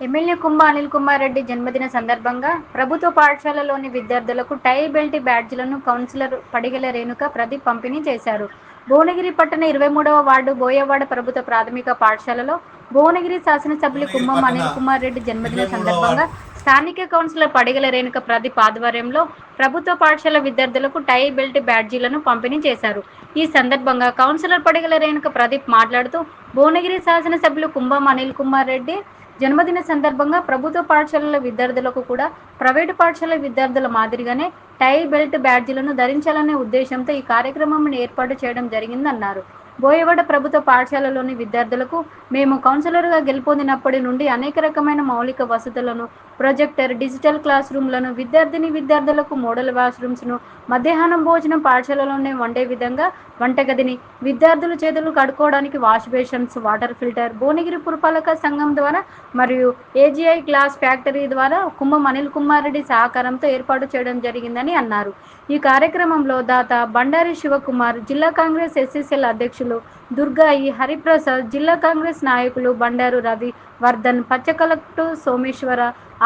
MLA Kumbha Anil Kumar Reddy జన్మదిన సందర్భంగా ప్రభుత్వ పాఠశాలలోని విద్యార్థులకు టై బెల్ట్ బ్యాడ్జ్లను కౌన్సిలర్ పడిగల రేణుక ప్రదీప్ పంపిణీ చేశారు. భువనగిరి పట్టణ ఇరవై మూడవ వార్డు బోయవాడ ప్రభుత్వ ప్రాథమిక పాఠశాలలో భువనగిరి శాసనసభ్యులు కుంభం అనిల్ కుమార్ రెడ్డి జన్మదిన సందర్భంగా స్థానిక కౌన్సిలర్ పడిగల రేణుక ప్రదీప్ ఆధ్వర్యంలో ప్రభుత్వ పాఠశాల విద్యార్థులకు టై బెల్ట్ బ్యాడ్జీలను పంపిణీ చేశారు. ఈ సందర్భంగా కౌన్సిలర్ పడిగల రేణుక ప్రదీప్ మాట్లాడుతూ భువనగిరి శాసనసభ్యులు కుంభం అనిల్ కుమార్ రెడ్డి జన్మదిన సందర్భంగా ప్రభుత్వ పాఠశాలల విద్యార్థులకు కూడా ప్రైవేటు పాఠశాల విద్యార్థుల మాదిరిగానే టై బెల్ట్ బ్యాడ్జీలను ధరించాలనే ఉద్దేశంతో ఈ కార్యక్రమం ఏర్పాటు చేయడం జరిగిందన్నారు. బోయవాడ ప్రభుత్వ పాఠశాలలోని విద్యార్థులకు మేము కౌన్సిలర్గా గెలుపొందినప్పటి నుండి అనేక రకమైన మౌలిక వసతులను ప్రొజెక్టర్ డిజిటల్ క్లాస్ రూమ్లను విద్యార్థిని విద్యార్థులకు మోడల్ వాష్రూమ్స్ను మధ్యాహ్నం భోజనం పాఠశాలలోనే వండే విధంగా వంటగదిని విద్యార్థుల చేతులు కడుక్కోవడానికి wash basins water filter Bhuvanagiri పురపాలక సంఘం ద్వారా మరియు ఏజీఐ గ్లాస్ ఫ్యాక్టరీ ద్వారా కుంభం అనిల్ కుమార్ రెడ్డి సహకారంతో ఏర్పాటు చేయడం జరిగిందని అన్నారు. ఈ కార్యక్రమంలో దాత బండారి శివకుమార్ జిల్లా కాంగ్రెస్ ఎస్ఎస్ఎల్ అధ్యక్షులు దుర్గాయి హరిప్రసాద్ జిల్లా కాంగ్రెస్ నాయకులు బండారు రవి వర్ధన్ పచ్చకలక్టు సోమేశ్వర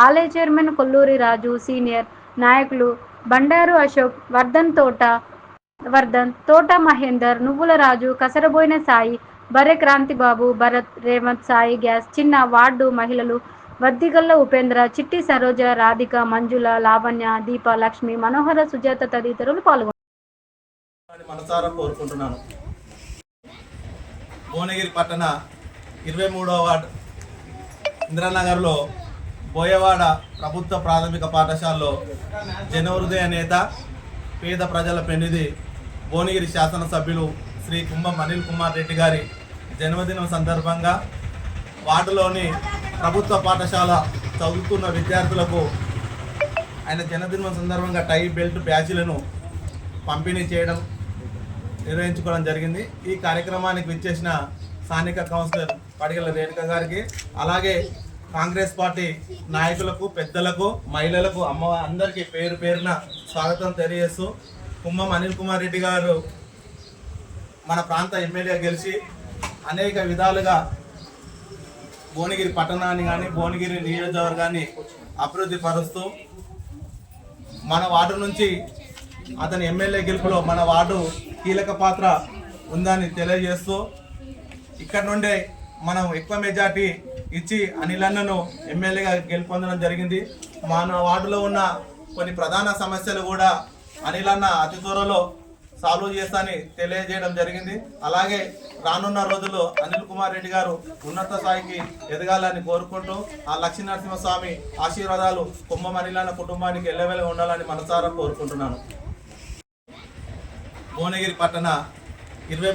ఆలయ చైర్మన్ కొల్లూరి రాజు సీనియర్ నాయకులు బండారు అశోక్ వర్ధన్ తోట వర్ధన్ తోట మహేందర్ నువ్వుల రాజు కసరబోయిన సాయి బర్రె క్రాంతిబాబు భరత్ రేవంత్ సాయి గ్యాస్ చిన్న వార్డు మహిళలు వద్దిగల్ల ఉపేంద్ర చిట్టి సరోజ రాధిక మంజుల లావణ్య దీప లక్ష్మి మనోహర సుజాత తదితరులు పాల్గొన్నారు. మనసారా కోరుకుంటున్నాను. భువనగిరి పట్టణ ఇరవై మూడవ వార్డు. ఇంద్రానగర్లో బోయవాడ ప్రభుత్వ ప్రాథమిక పాఠశాలలో జనహృదయ నేత పేద ప్రజల పెన్నిధి భువనగిరి శాసనసభ్యులు శ్రీ కుంభం అనిల్ కుమార్ రెడ్డి గారి జన్మదినం సందర్భంగా వార్డులోని ప్రభుత్వ పాఠశాల చదువుతున్న విద్యార్థులకు ఆయన జన్మదినం సందర్భంగా టై బెల్ట్ బ్యాచ్లను పంపిణీ చేయడం నిర్వహించుకోవడం జరిగింది. ఈ కార్యక్రమానికి విచ్చేసిన స్థానిక కౌన్సిలర్ పడిగల రేణుక గారికి అలాగే కాంగ్రెస్ పార్టీ నాయకులకు పెద్దలకు మహిళలకు అమ్మ అందరికీ పేరు పేరున స్వాగతం తెలియజేస్తూ కుమ్మం అనిల్ కుమార్ రెడ్డి గారు మన ప్రాంత ఎమ్మెల్యే గెలిచి అనేక విధాలుగా భువనగిరి పట్టణాన్ని కానీ భువనగిరి నియోజకవర్గాన్ని అభివృద్ధి పరుస్తూ మన వార్డు నుంచి అతని ఎమ్మెల్యే గెలుపులో మన వార్డు కీలక పాత్ర ఉందని తెలియజేస్తూ ఇక్కడ నుండే మనం ఎక్కువ మెజార్టీ ఇచ్చి అనిలన్నను ఎమ్మెల్యేగా గెలుపొందడం జరిగింది. మన వార్డులో ఉన్న కొన్ని ప్రధాన సమస్యలు కూడా అనిలన్న అతి త్వరలో సాల్వ్ చేస్తానని తెలియజేయడం జరిగింది. అలాగే రానున్న రోజుల్లో అనిల్ కుమార్ రెడ్డి గారు ఉన్నత స్థాయికి ఎదగాలని కోరుకుంటూ ఆ లక్ష్మీ నరసింహస్వామి ఆశీర్వాదాలు కుంభం అనిలన్న కుటుంబానికి ఎల్లవేళ ఉండాలని మనసారా కోరుకుంటున్నాను. భువనగిరి పట్టణ ఇరవై